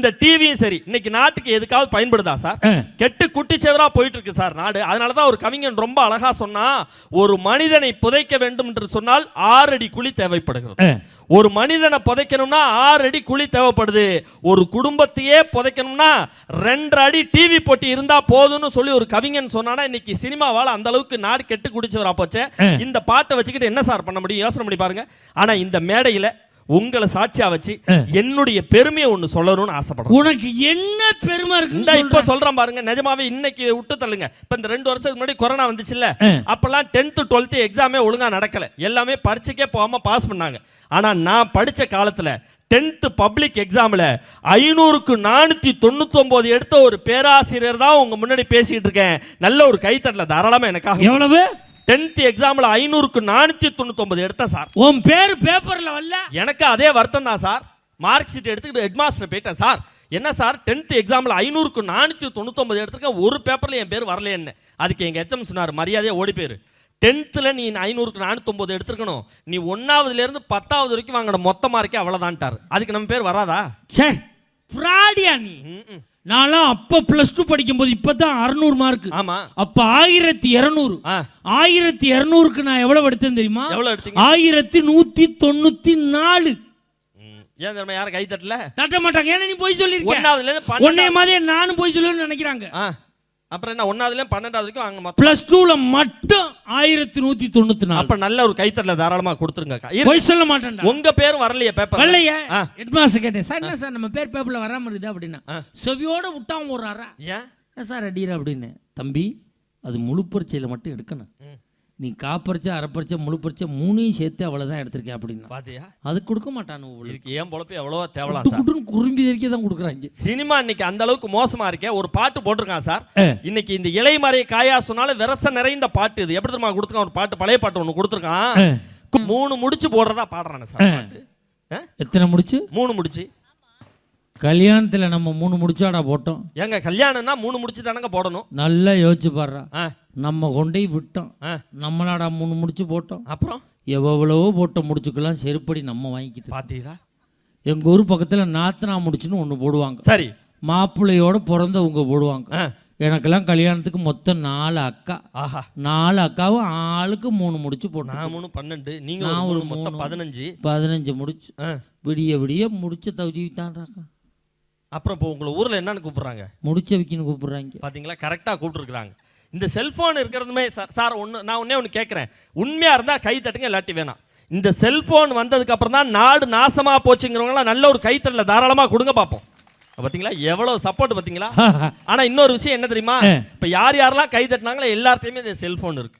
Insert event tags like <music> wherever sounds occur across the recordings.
இந்த டிவியும் சரி. இன்னைக்கு நாட்டுக்கு எதுக்காவது பயன்படுதா சார். கெட்டு குட்டிச்செவரா போயிட்டு இருக்கு சார் நாடு. அதனால தான் ஒரு கவிஞன் ரொம்ப அழகா சொன்னா ஒரு மனிதனை புதைக்க வேண்டும் என்று சொன்னால் ஆறு அடி குழி தேவைப்படுகிறது. ஒரு மனிதனை புதைக்கணும்னா ஆறு அடி குழி தேவைப்படுது. ஒரு குடும்பத்தையே புதைக்கணும்னா ரெண்டு அடி டிவி போட்டி இருந்தா போதும்னு சொல்லி ஒரு கவிஞன் சொன்னானா இன்னைக்கு சினிமாவால அந்த அளவுக்கு நாடு கெட்டு குடிச்சவரா போச்சே. இந்த பாட்டை வச்சுக்கிட்டு என்ன சார் பண்ண முடியும்? யோசனை பண்ணி பாருங்க. ஆனா இந்த மேடையில உங்களை சாட்சியா வச்சு. என்னுடைய பெருமையை ஒண்ணு சொல்லணும்னு ஆசைப்படுறேன் உனக்கு என்ன பெருமை இந்த இருக்கு இப்ப சொல்றேன். பாருங்க நிஜமாவே இன்னைக்கு விட்டு தள்ளுங்க. இப்ப இந்த ரெண்டு வருஷத்துக்கு முன்னாடி கொரோனா வந்துச்சுல்ல. அப்பெல்லாம் டென்த் டுவெல்த் எக்ஸாமே ஒழுங்கா நடக்கல. எல்லாமே பரீட்சைக்கே போகாம பாஸ் பண்ணாங்க. ஆனா நான் படிச்ச காலத்துல டென்த் பப்ளிக் எக்ஸாம்ல ஐநூறுக்கு நானூத்தி தொண்ணூத்தி ஒன்பது எடுத்த ஒரு பேராசிரியர் தான் உங்க முன்னாடி பேசிட்டு இருக்கேன். நல்ல ஒரு கைத்தட்டல தாராளமா எனக்காக. எவ்வளவு? டென்த் எக்ஸாம்ல ஐநூறுக்கு நானூத்தி தொண்ணூத்தி ஒன்பது எடுத்தேன் சார். உன் பேர் பேப்பர்ல வரல? எனக்கு அதே வருத்தம் தான் சார். மார்க் ஷீட் எடுத்துக்கிட்டு ஹெட் மாஸ்டர் போயிட்டேன் சார். என்ன சார்? டென்த் எக்ஸாமில் ஐநூறுக்கு நானூற்றி தொண்ணூத்தொம்பது எடுத்துருக்கேன். ஒரு பேப்பரில் என் பேர் வரலையேன்னு அதுக்கு எங்கள் ஹெச்எம் சொன்னார் மரியாதையாக ஓடி போயிரு. டென்த்தில் நீ ஐநூறுக்கு நானூற்றொம்பது எடுத்துருக்கணும். நீ ஒன்றாவதுலேருந்து பத்தாவது வரைக்கும் வாங்கின மொத்த மார்க்கே அவ்வளோதான்ட்டார் அதுக்கு நம்ம பேர் வராதா? சே ஃப்ராடியா நீ? நான்லாம் அப்ப பிளஸ் டூ படிக்கும்போது இப்பதான் அறுநூறு மார்க் ஆமாம் அப்ப ஆயிரத்தி இருநூறு. ஆயிரத்தி இருநூறுக்கு நான் எவ்வளவு எடுத்தேன் தெரியுமா? எவ்வளோ ஆயிரத்தி நூத்தி தொண்ணூத்தி நாலு. ஏன் தெரியுமா யாரும் கை தட்டல? தட்ட மாட்டாங்க. ஏன்னா நீ போய் சொல்லிருக்க பன்னெண்டாவது. மாதிரியே நானும் போய் சொல்லுவேன்னு நினைக்கிறாங்க. அப்புறம் என்ன ஒன்றாவதுலேருந்து பன்னெண்டாவது வரைக்கும் மொத்தம். பிளஸ் டூல மட்டும் ஆயிரத்தி நூத்தி தொண்ணூத்தி நாலு. அப்போ நல்ல ஒரு கைத்தட்டல தாராளமாக கொடுத்துருங்கக்கா இரு. போய் சொல்ல மாட்டேன்டா. உங்க பேரும் வரலையே பேப்பர் வரலையே. ஹெட்மாஸ்டர் கேட்டேன் சார் என்ன சார் நம்ம பேர் பேப்பர்ல வராம இருக்குது? அப்படின்னா. செவியோட விட்டான் ஓடுறாரா? ஏன்? சார் அடிக்கிற அப்படின்னு. தம்பி அது முழு பரீட்சையில மட்டும் எடுக்கணும். நீ காப்பரிச்சை அரைப்பரிச்சை முழு பரீட்சை மூணையும் சேர்த்து அவ்வளவுதான் எடுத்திருக்கேன் அப்படின்னா. பாத்தியா? அது கொடுக்க மாட்டானு இதுக்கு ஏன் பொழப்பு? எவ்வளவோ தேவலாம் சார். குட்டுன்னு குறும்பி தெரிக்க தான் கொடுக்குறாங்க. சினிமா இன்னைக்கு அந்த அளவுக்கு மோசமா இருக்கே. ஒரு பாட்டு போட்டிருக்கான் சார். இன்னைக்கு இந்த இலைமறை காயா சொன்னாலும் விரச நிறைந்த பாட்டு இது. எப்படி தெரியுமா கொடுத்துருக்கான்? ஒரு பாட்டு பழைய பாட்டு ஒன்று கொடுத்துருக்கான். மூணு முடிச்சு போடுறதா பாடுறானே சார்? எத்தனை முடிச்சு? மூணு முடிச்சு. கல்யாணத்துல நம்ம மூணு முடிச்சாடா போட்டோம். ஏங்க கல்யாணம்னா மூணு முடிச்சு தானங்க போடணும்? நல்லா யோசிச்சு பாடுறா. ஆ, நம்ம கொண்டே விட்டோம். நம்மளாடா மூணு முடிச்சு போட்டோம். அப்புறம்? எவ்வளவோ போட்ட முடிச்சுக்கெல்லாம் செருப்படி நம்ம வாங்கிக்கிட்டு பாத்தீங்களா? எங்க ஊர் பக்கத்துல நாத்தனா முடிச்சுன்னு ஒன்று போடுவாங்க. சரி. மாப்பிள்ளையோட பிறந்தவங்க போடுவாங்க. எனக்கெல்லாம் கல்யாணத்துக்கு மொத்தம் நாலு அக்கா. ஆஹா. நாலு அக்காவும் ஆளுக்கு மூணு முடிச்சு போட்டோம் நான் மூணு பன்னெண்டு நீங்க நான் ஒரு மொத்தம். பதினஞ்சு. பதினஞ்சு முடிச்சு. விடிய விடிய முடிச்ச தவிட்டான்றாங்க அப்புறம் இப்போ உங்களை ஊர்ல என்னன்னு கூப்பிடுறாங்க? முடிச்ச வைக்கின்னு கூப்பிடுறாங்க. பாத்தீங்களா? கரெக்டாக கூப்பிட்டுருக்குறாங்க. இந்த செல்ஃபோன் இருக்கிறதுமே சார் சார் ஒன்று நான் ஒன்றே ஒன்று கேட்குறேன் உண்மையாக இருந்தால் கை தட்டுங்க இல்லாட்டி வேணாம். இந்த செல்ஃபோன் வந்ததுக்கு அப்புறம் தான் நாடு நாசமாக போச்சுங்கிறவங்களாம் நல்ல ஒரு கைத்தட்டல தாராளமாக கொடுங்க பார்ப்போம் பார்த்தீங்களா எவ்வளோ சப்போர்ட் பார்த்தீங்களா <laughs> ஆனால் இன்னொரு விஷயம் என்ன தெரியுமா. இப்போ யார் யாரெல்லாம் கை தட்டினாங்களோ எல்லாத்தையுமே இந்த செல்ஃபோன் இருக்கு.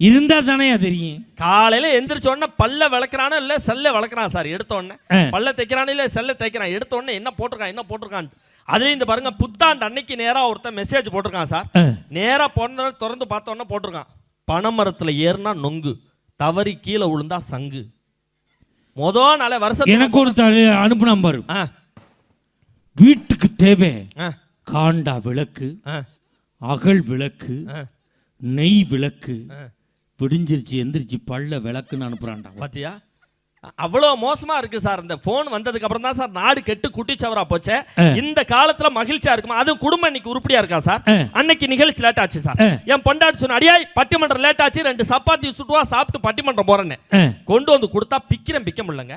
இருந்தா தானே தெரியும். காலையில் எந்திரிச்ச உடனே பல்ல விளக்குறானோ இல்லை செல்ல விளக்குறான் சார் எடுத்த உடனே ஆ. பல்ல தைக்கிறானோ இல்லை செல்ல தைக்கிறான் எடுத்த உடனே என்ன போட்டிருக்கான் என்ன போட்டிருக்கான் அதுலேயும் இந்த பாருங்க புத்தாண்டு அன்னைக்கு நேராக ஒருத்தன் மெசேஜ் போட்டிருக்கான் சார். ஆ. நேரா போன திறந்து பார்த்த உடனே போட்டிருக்கான். பனைமரத்துல ஏறுனா நொங்கு தவறி கீழே விழுந்தா சங்கு. மொத நாள வருஷத்துக்கு எனக்கு ஒரு தலை அனுப்புனா பாரு. வீட்டுக்கு தேவை காண்டா விளக்கு அகல் விளக்கு. நெய் விளக்கு. விடிஞ்சிருச்சு எந்திரிச்சு பள்ள விளக்குன்னு அனுப்புறான்டா. பாத்தியா? அவ்வளோ மோசமா இருக்கு சார். இந்த போன் வந்ததுக்கு அப்புறம் தான் சார் நாடு கெட்டு குட்டிச்சவரா போச்சே. இந்த காலத்துல மகிழ்ச்சியா இருக்குமா? அது குடும்பம் இன்னைக்கு உருப்படியா இருக்கா சார். அன்னைக்கு நிகழ்ச்சி லேட் ஆச்சு சார். என் பொண்டாட்டி சொன்ன அடியாய் பட்டிமன்றம் லேட் ஆச்சு ரெண்டு சப்பாத்தி சுட்டுவா சாப்பிட்டு பட்டிமன்றம் போறேன்னு. கொண்டு வந்து கொடுத்தா பிக்கிறேன் பிக்க முடியலங்க.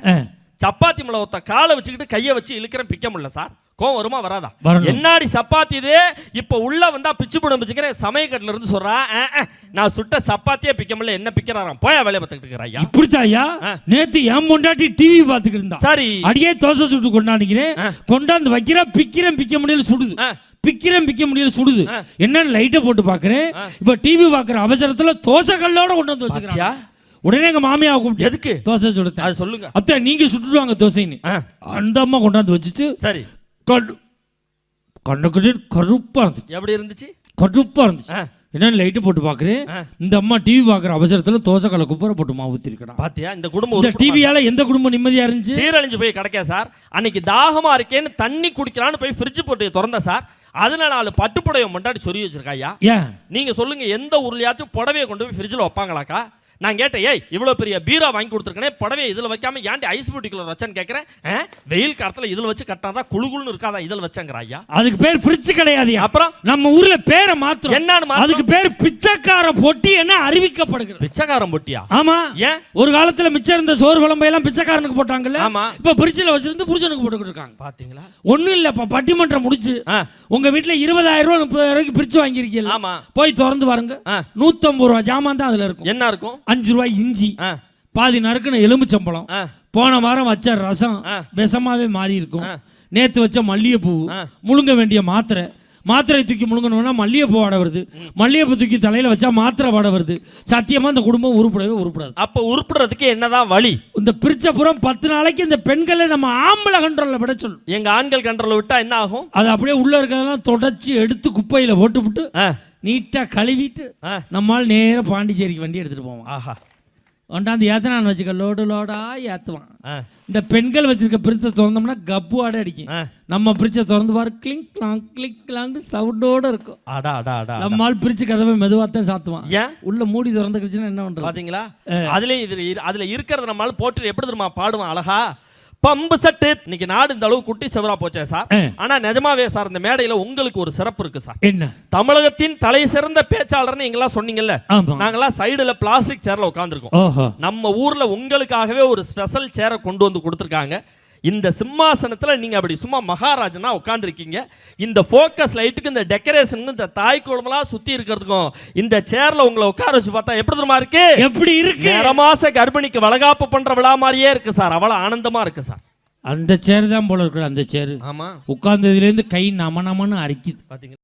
சப்பாத்தி மேல ஒருத்த காலை வச்சுக்கிட்டு கையை வச்சு இழுக்கிறேன் பிக்க முடியல சார். கோவம் வருமா வராதா. என்னாடி சப்பாத்தி இது? இப்ப உள்ள வந்தா பிச்சு போடும் பிச்சுக்கிறேன். சமயக்கட்டுல இருந்து சொல்றா "ஆ, ஆ, நான் சுட்ட சப்பாத்தியே பிக்க முடியல. என்ன பிக்கிறாராம்? போயா வேலையை பார்த்துக்கிட்டு இருக்கிறாயா? இப்படித்தான் ஐயா. நேத்து என் பொண்டாட்டி டிவி பார்த்துக்கிட்டு இருந்தா. சரி. அடியே தோசை சுட்டு கொண்டாடிக்கிறேன். கொண்டாந்து வைக்கிறா பிக்கிறேன் பிக்க முடியல சுடுது. பிக்கிறேன் பிக்க முடியல சுடுது. என்னன்னு லைட்டை போட்டு பாக்குறேன். இப்ப டிவி பாக்குற அவசரத்துல தோசை கல்லோட கொண்டு வந்து வச்சுக்கிறாங்க பாத்தியா? உடனே எங்க மாமியாவை கூப்பிட்டு எதுக்கு? தோசை சுடுத்தேன் அது சொல்லுங்க. அத்தை நீங்க சுட்டுட்டு வாங்க தோசைன்னு அந்த அம்மா கொண்டாந்து வச்சுட்டு சரி. கண்ணு கண்ணுக்கு கருப்பா இருந்துச்சு. எப்படி இருந்துச்சு? கருப்பா இருந்துச்சு. என்னன்னு லைட்டு போட்டு பாக்குறேன் ஆ. இந்த அம்மா டிவி பாக்குற அவசரத்துல தோசை கல்ல குப்பரை போட்டு மாவு ஊத்திருக்கா பாத்தியா? இந்த குடும்பம் இந்த டிவியால எந்த குடும்பம் நிம்மதியா இருந்துச்சு? சீரழிஞ்சு போய் கிடைக்கா சார். அன்னைக்கு தாகமா இருக்கேன்னு தண்ணி குடிக்கலான்னு போய் ஃப்ரிட்ஜ் போட்டு திறந்த சார். அதுல நாலு பட்டுப்புடைய முன்னாடி சொருகி வச்சிருக்காயா நீங்க சொல்லுங்க எந்த ஊர்லயாச்சும் புடவையை கொண்டு போய் ஃப்ரிட்ஜில் வைப்பாங்களாக்கா? நான் கேட்டேன் ஏய் இவ்வளவு பெரிய பீரோ வாங்கி கொடுத்துருக்கனே புடவை இதுல வைக்காம ஏன்டி ஐஸ் பியூட்டிக்குள்ள வச்சேன்னு கேட்கறேன் வெயில் காலத்துல இதுல வச்சு கட்டாதான் குளுகுளுன்னு இருக்காதா இதுல வச்சேங்கிற ஐயா? அதுக்கு பேர் ஃப்ரிட்ஜ் கிடையாதுயா அப்புறம்? நம்ம ஊர்ல பேரை மாத்திரம் என்னன்னு? அதுக்கு பேர் பிச்சைக்கார பொட்டி என்ன அறிவிக்கப்படுகிறது. பிச்சைக்காரன் பொட்டியா? ஆமா. ஏன்? ஒரு காலத்துல மிச்சம் இருந்த சோறு குழம்பு எல்லாம் பிச்சைக்காரனுக்கு போட்டாங்கல்ல? ஆமா. இப்ப பிரிட்ஜில் வச்சிருந்து புருஷனுக்கு போட்டுக்கிட்டு இருக்காங்க. பாத்தீங்களா? ஒண்ணும் இல்ல இப்ப பட்டிமன்றம் முடிச்சு ஆ, உங்க வீட்டுல இருபதாயிரம் ரூபாய் முப்பதாயிரம் ரூபாய்க்கு பிரிச்சு வாங்கியிருக்கீங்க ஆமா. போய் திறந்து பாருங்க. ஆ. நூத்தம்பது ரூபாய் ஜாமான் தான் அதுல இருக்கும். என்ன இருக்கும்? அஞ்சு ரூபாய் இஞ்சி பாதி நறுக்குன எலும்புச்சம்பளம் ஆ, போன வாரம் வச்ச ரசம். விஷமாவே மாறி இருக்கும். நேத்து வச்ச மல்லிகைப்பூ. முழுங்க வேண்டிய மாத்திரை. மாத்திரை தூக்கி முழுங்கணும்னா மல்லிகைப்பூ வாட வருது. மல்லிகைப்பூ தூக்கி தலையில வச்சா மாத்திரை வாட வருது. சத்தியமா இந்த குடும்பம் உருப்படவே உருப்படாது. அப்ப உருப்புறதுக்கு என்னதான் வழி? இந்த பிரிச்ச புறம் பத்து நாளைக்கு இந்த பெண்களை நம்ம ஆம்பளை கண்ட்ரோல்ல விட சொல்லணும் எங்க ஆண்கள் கண்ட்ரோல் விட்டா என்ன ஆகும்? அது அப்படியே உள்ள இருக்கிறதெல்லாம் தொடச்சி எடுத்து குப்பையில போட்டு விட்டு ஆ, நீட்டா கழுவிட்டு. நம்மால் நேரா பாண்டிச்சேரிக்கு வண்டி எடுத்துட்டு போவான். ஆஹா. கொண்டாந்து ஏத்தனான்னு வச்சுக்க லோடு லோடா ஏத்துவான் ஆ, இந்த பெண்கள் வச்சிருக்க பிரிச்சை திறந்தோம்னா கப்பு ஆட அடிக்கும். நம்ம பிரிச்சை திறந்து பாரு கிளிங் கிளாங் கிளிக் கிளாங்னு சவுண்டோட இருக்கும். அடா அடா அடா நம்மால் பிரிச்சு கதவை மெதுவாத்தான் சாத்துவான். ஏன்? உள்ள மூடி திறந்துக்கிச்சுன்னா என்ன பண்றது? பாத்தீங்களா? அதுலயும் இது இரு- அதுல இருக்கிறத நம்மளால போட்டு எப்படி தெரியுமா பாடுவான் அழகா? பம்பு சட்டு. இன்னைக்கு நாடு இந்த அளவு குட்டி செவரா போச்சே சார். ஆனா நிஜமாவே சார் இந்த மேடையில உங்களுக்கு ஒரு சிறப்பு இருக்கு சார். என்ன? தமிழகத்தின் தலை சிறந்த பேச்சாளர்னு நீங்களாம் சொன்னீங்கல்ல. நாங்கெல்லாம் சைடுல பிளாஸ்டிக் சேர்ல உட்காந்துருக்கோம் நம்ம ஊர்ல உங்களுக்காகவே ஒரு ஸ்பெஷல் சேரை கொண்டு வந்து கொடுத்துருக்காங்க. இந்த சிம்மாசனத்துல நீங்க அப்படி சும்மா மகாராஜனா உட்காந்துருக்கீங்க இந்த ஃபோக்கஸ் லைட்டுக்கு இந்த டெக்கரேஷன் இந்த தாய் குழம்பெல்லாம் சுத்தி இருக்கிறதுக்கும் இந்த சேர்ல உங்களை உட்கார வச்சு பார்த்தா எப்படி தெரியுமா இருக்கு? எப்படி இருக்கு? நேரமாச கர்ப்பிணிக்கு வளகாப்பு பண்ற விழா மாதிரியே இருக்கு சார். அவ்வளவு ஆனந்தமா இருக்கு சார். அந்த சேர் தான் போல இருக்கு அந்த சேரு ஆமா. உட்கார்ந்ததுல இருந்து கை நம நமன்னு அரிக்குது. பாத்தீங்களா